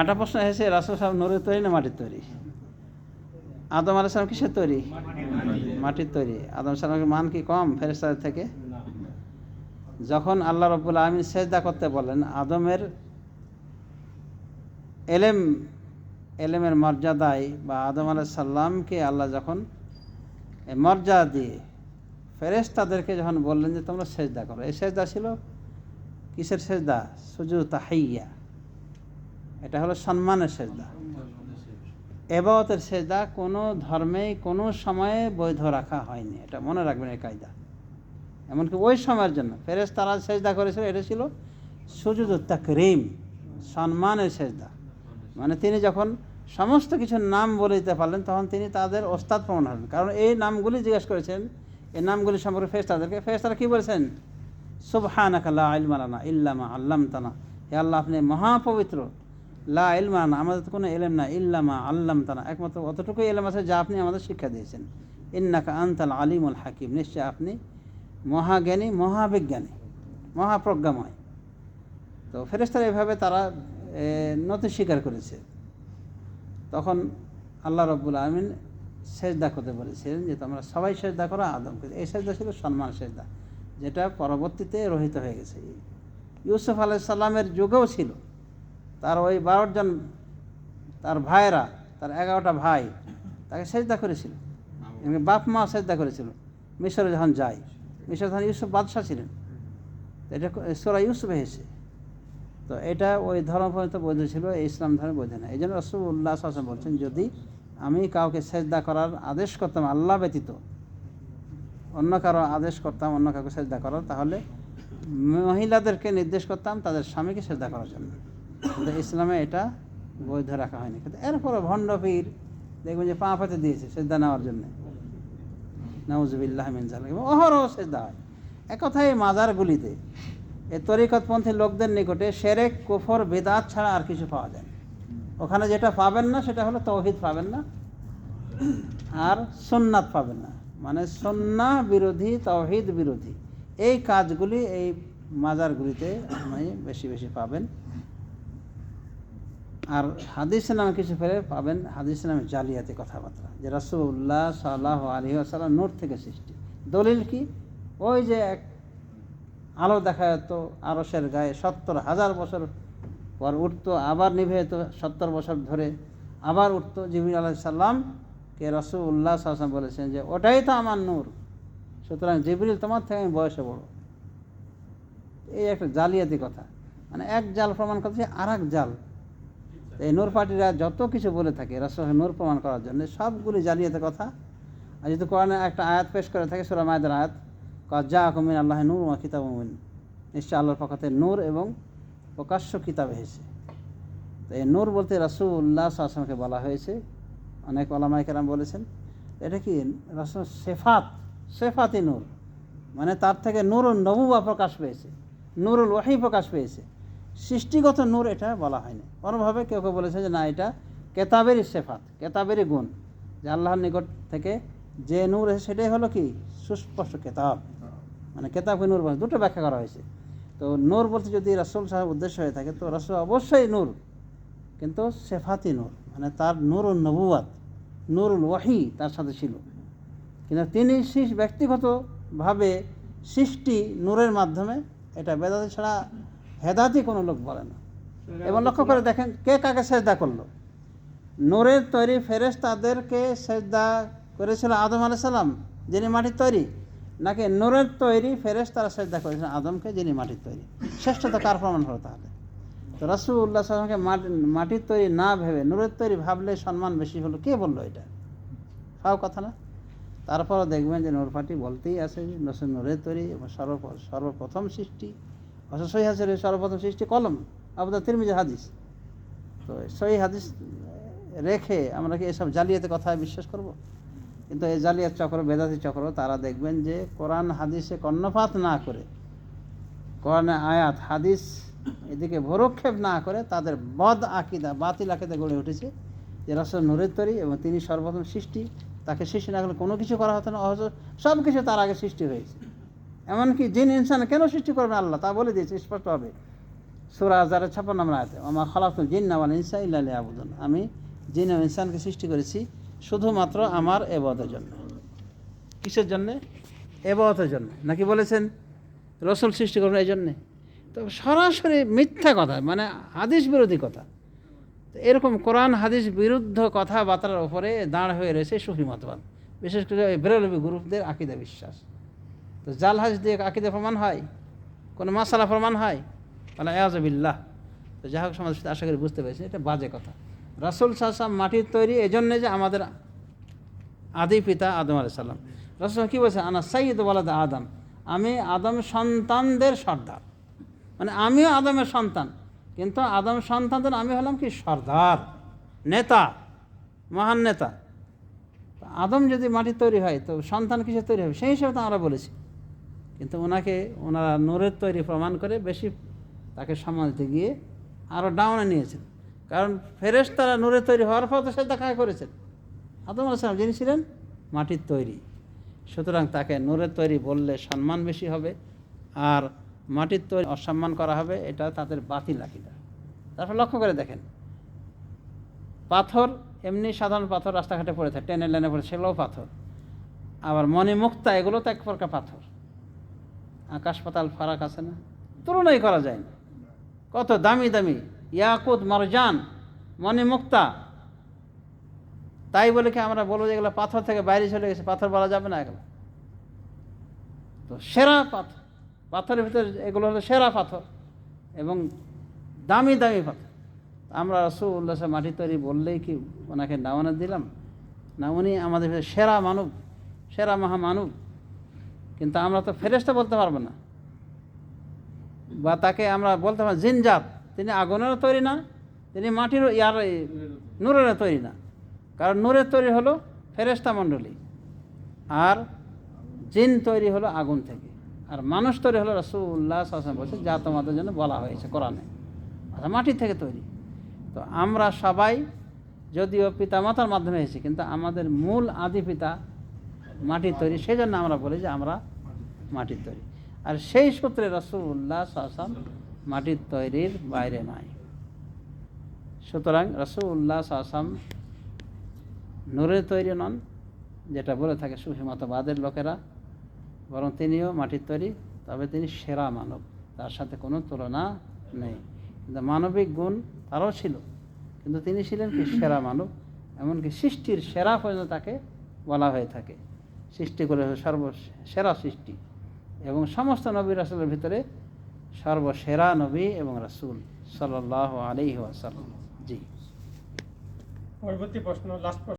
আটা প্রশ্ন এসেছে রাসুল সাহেব নূরের তৈরি না মাটির তৈরি? আদম আলাহ সালাম কিসের তৈরি? মাটির তৈরি। আদম সালামের মান কি কম ফেরেস্তাদের থেকে? যখন আল্লাহ রব্বুল আলমিন সেজদা করতে বলেন, আদমের এলেম, এলেমের মর্যাদায় বা আদম আলাহ সাল্লামকে আল্লাহ যখন মর্যাদা দিয়ে ফেরেশতাদেরকে যখন বললেন যে তোমরা সেজদা করো, এই সেজদা ছিল কিসের সেজদা? সুজু তাহাইয়া এটা হলো সম্মানের সেজদা। এবাদতের সেজদা কোনো ধর্মেই কোনো সময়ে বৈধ রাখা হয়নি। এটা মনে রাখবেন এই কায়দা। এমনকি ওই সময়ের জন্য ফেরেস তারা সেজদা করেছিল, এটা ছিল সুজুদ তাকরিম, সম্মানের সেজদা। মানে তিনি যখন সমস্ত কিছুর নাম বলে দিতে পারলেন, তখন তিনি তাদের ওস্তাদ প্রমাণ হলেন। কারণ এই নামগুলি জিজ্ঞেস করেছেন, এই নামগুলি সম্পর্কে ফেরেশতাদেরকে। ফেরেশতারা কী বলেছেন? সুবহানাকাল্লা ইলমালানা ইল্লামা আল্লাম তানা হে আল্লাহ, আপনি মহাপবিত্র। লা ইলমানা আমাদের তো কোনো এলেম না ইল্লামা আল্লাম তানা একমাত্র অতটুকুই এলেম আছে যা আপনি আমাদের শিক্ষা দিয়েছেন। ইন্নাকা আনতাল আলিমুল হাকিম নিশ্চয় আপনি মহাজ্ঞানী, মহাবিজ্ঞানী, মহাপ্রজ্ঞাময়। তো ফেরেস্তারা এভাবে তারা নথি স্বীকার করেছে। তখন আল্লাহ রব্বুল আলমিন সেজদা করতে বলেছিলেন যে, তোমরা সবাই সেজদা করো, আদমকে। এই সেজদা ছিল সম্মান সেজদা, যেটা পরবর্তীতে রহিত হয়ে গেছে। ইউসুফ আলাইসাল্লামের যুগেও ছিল। তার ওই বারোজন তার ভাইয়েরা, তার এগারোটা ভাই, তাকে সেজদা করেছিল। বাপ মা সেজদা করেছিল। মিশরে যখন যায়, মিশর তখন ইউসুফ বাদশাহ ছিলেন। এটা সোরা ইউসুফ এসেছে তো এটা ওই ধর্ম পর্যন্ত বৈধ ছিল ইসলাম ধর্মে বৈধ না এই জন্য রসুল্লাহ আসলাম বলছেন, যদি আমি কাউকে সেজদা করার আদেশ করতাম, আল্লাহ ব্যতীত অন্য কারও আদেশ করতাম, অন্য কাউকে সেজদা করার, তাহলে মহিলাদেরকে নির্দেশ করতাম, তাদের স্বামীকে সেজদা করার জন্য। কিন্তু ইসলামে এটা বৈধ রাখা হয়নি। কিন্তু এরপরে ভণ্ড পীর, দেখবেন যে পা পাতে দিয়েছে সেজদা নেওয়ার জন্য। নাউজবিল্লাহ মিনজাল এবং অহরহ সেজদা হয়। একথাই মাজারগুলিতে, এ তরিকতপন্থী লোকদের নিকটে সেরেক, কুফর, বেদাত ছাড়া আর কিছু পাওয়া যায়। ওখানে যেটা পাবেন না, সেটা হলো তৌহিদ পাবেন না, আর সুন্নাত পাবেন না। মানে সন্না বিরোধী, তৌহিদ বিরোধী। এই কাজগুলি, এই মাজারগুলিতে আপনি বেশি বেশি পাবেন। আর হাদিস নামে কিছু ফেলে পাবেন, হাদিস নামে জালিয়াতি কথাবার্তা, যে রসুল্লাহ সাল্লাহ আলী আসাল্লাম নূর থেকে সৃষ্টি। দলিল কি? ওই যে এক আলো দেখা যেত আরসের গায়ে সত্তর হাজার বছর পর উঠতো, আবার নিভে যেত সত্তর বছর ধরে, আবার উঠতো জিবির আলাহ সাল্লাম কে রসুল্লাহ সাল্লাম বলেছেন যে ওটাই তো আমার নূর। সুতরাং জিবরিল তোমার থেকে আমি বয়সে বড়। এই একটা জালিয়াতি কথা। মানে এক জাল প্রমাণ করছে আর জাল। এই নূর যত কিছু বলে থাকে রসুল নূর প্রমাণ করার জন্য সবগুলি জালিয়াতি কথা। আর যদি কোরআনে একটা আয়াত পেশ করে থাকে, সুরা মায়েদের আয়াত যা কমিন আল্লাহ নূর ও কিতাব মুমিন নিশ্চয় আল্লাহর পক্ষতে নূর এবং প্রকাশ্য কিতাব এসেছে। তো এই নূর বলতে রাসুল্লাহ আসলামকে বলা হয়েছে। অনেক ওলামাই কেরাম বলেছেন, এটা কি রাসুল সেফাত, সেফাতি নূর? মানে তার থেকে নূরুল নবুবা প্রকাশ পেয়েছে, নূরুল ওয়াহি প্রকাশ পেয়েছে। সৃষ্টিগত নূর এটা বলা হয়নি। কোনোভাবে কেউ কেউ বলেছে যে না, এটা কেতাবেরই সেফাত, কেতাবেরই গুণ, যে আল্লাহর নিকট থেকে যে নূর এসে সেটাই হলো কি? সুস্পষ্ট কেতাব। মানে কেতাবকে নূর বলে দুটো ব্যাখ্যা করা হয়েছে। তো নূর বলতে যদি রাসুল সাহেব উদ্দেশ্য হয়ে থাকে, তো রাসুল অবশ্যই নূর, কিন্তু সেফাতি নূর। মানে তার নূরুল নবুয়াত নূরুল ওয়াহি তার সাথে ছিল। কিন্তু তিনি ব্যক্তিগতভাবে সৃষ্টি নূরের মাধ্যমে, এটা বেদাতি ছাড়া হেদাতি কোনো লোক বলে না। এবং লক্ষ্য করে দেখেন কে কাকে সেজদা করল? নূরের তৈরি ফেরেস তাদেরকে সেজদা করেছিল আদম আলাইহিস সালাম যিনি মাটির তৈরি নাকি নূরের তৈরি ফেরেস তারা সেজদা করেছিলেন আদমকে যিনি মাটির তৈরি? শ্রেষ্ঠতা কার প্রমাণ হলো তাহলে? তো রাসুল্লাহ সাল্লামকে মাটির তৈরি না ভেবে নূরের তৈরি ভাবলে সম্মান বেশি হলো। কে বলল এটা? খাও কথা না? তারপরও দেখবেন যে নূরপাটি বলতেই আছে যে নসুন নূরের তৈরি এবং সর্ব সর্বপ্রথম সৃষ্টি। অথচ সহি হাসির সর্বপ্রথম সৃষ্টি কলম আবুদা তিরমিজি হাদিস। তো সহি হাদিস রেখে আমরা কি এসব জালিয়াতে কথায় বিশ্বাস করব? কিন্তু এই জালিয়াত চক্র, বেদাতি চক্র, তারা দেখবেন যে কোরআন হাদিসে কর্ণপাত না করে, কোরআনে আয়াত, হাদিস এদিকে ভরক্ষেপ না করে তাদের বদ আকিদা, বাতিল আকিদা গড়ে উঠেছে যে রসল নূরের তৈরি এবং তিনি সর্বপ্রথম সৃষ্টি, তাকে সৃষ্টি না করলে কোনো কিছু করা হতো না, অথচ সব কিছু তার আগে সৃষ্টি হয়েছে। এমনকি জিন, ইনসান কেন সৃষ্টি করবেন আল্লাহ? তা বলে দিয়েছে স্পষ্টভাবে সুরা হাজারের ছাপ্পান্ন নম্বর আয়তে আমার খালাকুল জিন্না ওয়াল ইনসা ইল্লা আবুদন আমি জিন ও ইনসানকে সৃষ্টি করেছি শুধুমাত্র আমার এবাদের জন্য। কিসের জন্যে? এবাদতের জন্য। নাকি বলেছেন, রসুল সৃষ্টি করবেন এই জন্যে? তো সরাসরি মিথ্যা কথা মানে হাদিস বিরোধী কথা। তো এরকম কোরআন, হাদিস বিরুদ্ধ কথাবার্তার ওপরে দাঁড় হয়ে রয়েছে সুফি মতবাদ। বিশেষ করে ওই বেরলবি গ্রুপদের আকিদা বিশ্বাস। তো জাল হাজ দিয়ে আকিদা প্রমাণ হয়, কোনো মশালা প্রমাণ হয় তাহলে এয়াজবিল্লাহ তো যাই হোক সমাজ আশা করি বুঝতে পেরেছি এটা বাজে কথা। রাসুল সাহসাম মাটির তৈরি এই জন্যে যে আমাদের আদি পিতা আদম আলাই সাল্লাম রসুল কী বলছে আনা সাইদ বলাদা আদম। আমি আদম সন্তানদের সর্দার। মানে আমিও আদমের সন্তান, কিন্তু আদম সন্তানদের আমি হলাম কি সর্দার, নেতা, মহান নেতা। আদম যদি মাটির তৈরি হয়, তো সন্তান কিসের তৈরি হবে? সেই হিসেবে তো আমরা বলেছি। কিন্তু ওনাকে, ওনারা নূরের তৈরি প্রমাণ করে বেশি তাকে সম্মান দিতে গিয়ে আরও ডাউনে নিয়েছেন। কারণ ফেরেস তারা নূরের তৈরি হওয়ার পর তো সে দেখা করেছেন? আদম আলাইসালাম যিনি ছিলেন মাটির তৈরি। সুতরাং তাকে নূরের তৈরি বললে সম্মান বেশি হবে আর মাটির তৈরি অসম্মান করা হবে, এটা তাদের বাতিল আকিদা। তারপর লক্ষ্য করে দেখেন, পাথর, এমনি সাধারণ পাথর রাস্তাঘাটে পড়ে থাকে ট্রেনের লাইনে পড়ে সেগুলোও পাথর। আবার মনে মুক্তা এগুলো তো এক প্রকার পাথর। আকাশ পাতাল ফারাক আছে না? তুলনাই করা যায় না কত দামি দামি। ইয়াকুত, মারজান, মনে মুক্তা। তাই বলে কি আমরা বলব যে এগুলো পাথর থেকে বাইরে চলে গেছে? পাথর বলা যাবে না এগুলো। তো সেরা পাথর। পাথরের ভিতরে এগুলো হলো সেরা পাথর এবং দামি দামি পাথর। আমরা রসুল্লাহ মাটি তৈরি বললেই কি ওনাকে নাওয়ানা দিলাম? না, উনি আমাদের সেরা মানব, সেরা মহামানব। কিন্তু আমরা তো ফেরেস্তা বলতে পারব না। বা তাকে আমরা বলতে পারব জিনজাত তিনি আগুনেরও তৈরি না, তিনি মাটির ইয়ার নূরেরও তৈরি না। কারণ নূরের তৈরি হলো ফেরেস্তা মণ্ডলী, আর জিন তৈরি হলো আগুন থেকে। আর মানুষ তৈরি হলো রসুল্লাহ শাসন বলছে, যা তোমাদের জন্য বলা হয়েছে কোরআনে। আচ্ছা মাটি থেকে তৈরি। তো আমরা সবাই, যদিও পিতামাতার মাধ্যমে এসেছি, কিন্তু আমাদের মূল আদি পিতা মাটির তৈরি সেই জন্য আমরা বলি যে আমরা মাটির তৈরি। আর সেই সূত্রে রসুল্লাহ শাসন মাটির তৈরির বাইরে নাই। সুতরাং রসুল্লাহ শাসন নূরের তৈরি নন, যেটা বলে থাকে সুফি মতবাদের লোকেরা, বরং তিনিও মাটির তৈরি, তবে তিনি সেরা মানব, তার সাথে কোনো তুলনা নেই। কিন্তু মানবিক গুণ তারও ছিল, কিন্তু তিনি ছিলেন কি সেরা মানব, এমনকি সৃষ্টির সেরা পর্যন্ত তাকে বলা হয়ে থাকে। সৃষ্টি করে সর্ব সেরা সৃষ্টি এবং সমস্ত নবী রাসুলের ভিতরে সর্বসেরা নবী এবং রাসুল সাল্লাহ আলি ওয়াসাল্লাম। জি। পরবর্তী প্রশ্ন লাস্ট